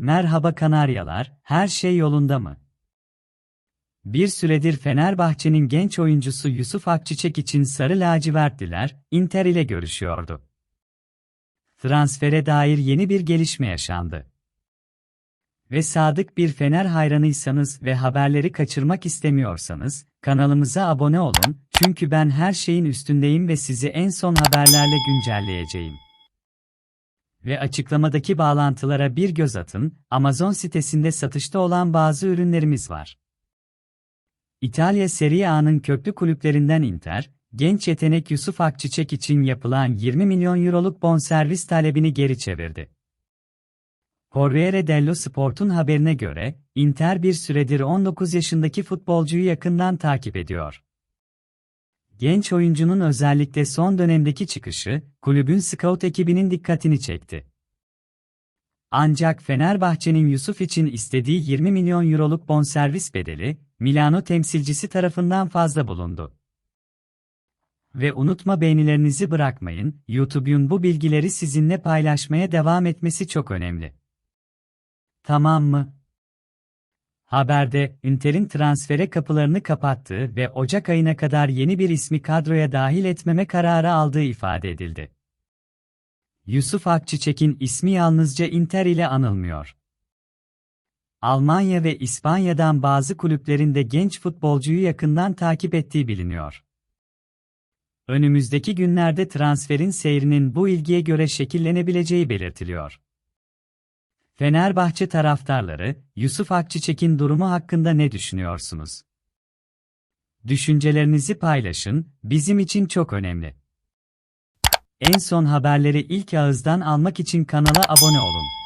Merhaba Kanaryalar, her şey yolunda mı? Bir süredir Fenerbahçe'nin genç oyuncusu Yusuf Akçiçek için sarı lacivertliler, Inter ile görüşüyordu. Transfere dair yeni bir gelişme yaşandı. Ve sadık bir Fener hayranıysanız ve haberleri kaçırmak istemiyorsanız, kanalımıza abone olun, çünkü ben her şeyin üstündeyim ve sizi en son haberlerle güncelleyeceğim. Ve açıklamadaki bağlantılara bir göz atın, Amazon sitesinde satışta olan bazı ürünlerimiz var. İtalya Serie A'nın köklü kulüplerinden Inter, genç yetenek Yusuf Akçiçek için yapılan 20 milyon euroluk bonservis talebini geri çevirdi. Corriere dello Sport'un haberine göre, Inter bir süredir 19 yaşındaki futbolcuyu yakından takip ediyor. Genç oyuncunun özellikle son dönemdeki çıkışı, kulübün scout ekibinin dikkatini çekti. Ancak Fenerbahçe'nin Yusuf için istediği 20 milyon euroluk bonservis bedeli, Milano temsilcisi tarafından fazla bulundu. Ve unutma beğenilerinizi bırakmayın, YouTube'un bu bilgileri sizinle paylaşmaya devam etmesi çok önemli. Tamam mı? Haberde, Inter'in transfere kapılarını kapattığı ve Ocak ayına kadar yeni bir ismi kadroya dahil etmeme kararı aldığı ifade edildi. Yusuf Akçiçek'in ismi yalnızca Inter ile anılmıyor. Almanya ve İspanya'dan bazı kulüplerin de genç futbolcuyu yakından takip ettiği biliniyor. Önümüzdeki günlerde transferin seyrinin bu ilgiye göre şekillenebileceği belirtiliyor. Fenerbahçe taraftarları, Yusuf Akçiçek'in durumu hakkında ne düşünüyorsunuz? Düşüncelerinizi paylaşın, bizim için çok önemli. En son haberleri ilk ağızdan almak için kanala abone olun.